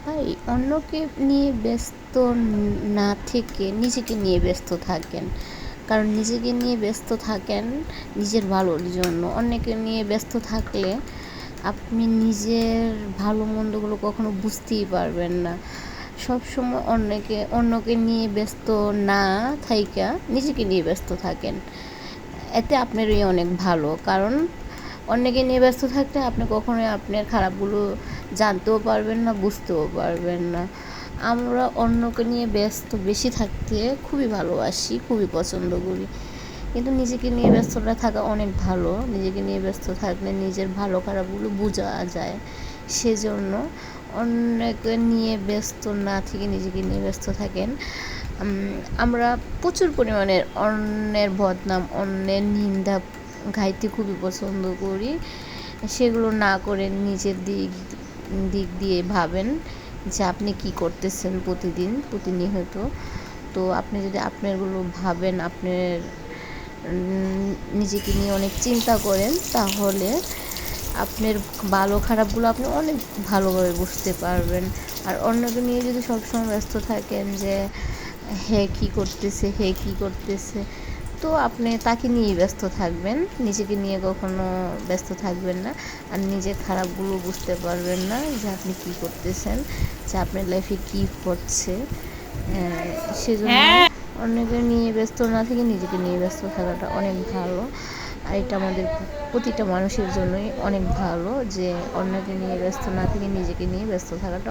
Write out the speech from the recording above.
ভাই, অন্যকে নিয়ে ব্যস্ত না থেকে নিজেকে নিয়ে ব্যস্ত থাকেন। কারণ নিজেকে নিয়ে ব্যস্ত থাকেন নিজের ভালোর জন্য। অন্যকে নিয়ে ব্যস্ত থাকলে আপনি নিজের ভালো মন্দগুলো কখনো বুঝতেই পারবেন না। সব সময় অন্যকে অন্যকে নিয়ে ব্যস্ত না থাইকা নিজেকে নিয়ে ব্যস্ত থাকেন। এতে আপনারই অনেক ভালো। কারণ অন্যকে নিয়ে ব্যস্ত থাকলে আপনি কখনোই আপনার খারাপগুলো জানতেও পারবেন না, বুঝতেও পারবেন না। আমরা অন্যকে নিয়ে ব্যস্ত, বেশি থাকতে খুবই ভালোবাসি, খুবই পছন্দ করি। কিন্তু নিজেকে নিয়ে ব্যস্তটা থাকা অনেক ভালো। নিজেকে নিয়ে ব্যস্ত থাকলে নিজের ভালো খারাপগুলো বোঝা যায়। সেজন্য অন্যকে নিয়ে ব্যস্ত না থেকে নিজেকে নিয়ে ব্যস্ত থাকেন। আমরা প্রচুর পরিমাণে অন্যের বদনাম, অন্যের নিন্দা গাইতে খুবই পছন্দ করি। সেগুলো না করে নিজের দিক দিক দিয়ে ভাবেন যে আপনি কি করতেছেন প্রতিদিন, প্রতিনিয়ত। তো আপনি যদি আপনারগুলো ভাবেন, আপনার নিজেকে নিয়ে অনেক চিন্তা করেন, তাহলে আপনার ভালো খারাপগুলো আপনি অনেক ভালোভাবে বুঝতে পারবেন। আর অন্যকে নিয়ে যদি সবসময় ব্যস্ত থাকেন যে, হে কী করতেছে, হে কী করতেছে? তো আপনি তাকে নিয়েই ব্যস্ত থাকবেন। নিজেকে নিয়ে কখনো ব্যস্ত থাকবেন না। আর নিজের খারাপগুলো বুঝতে পারবেন না যে আপনি কী করতেছেন যে আপনার লাইফে কী হচ্ছে সেজন্য অন্যকে নিয়ে ব্যস্ত না থেকে নিজেকে নিয়ে ব্যস্ত থাকাটা অনেক ভালো। আর এটা আমাদের প্রতিটা মানুষের জন্যই অনেক ভালো যে অন্যকে নিয়ে ব্যস্ত না থেকে নিজেকে নিয়ে ব্যস্ত থাকাটা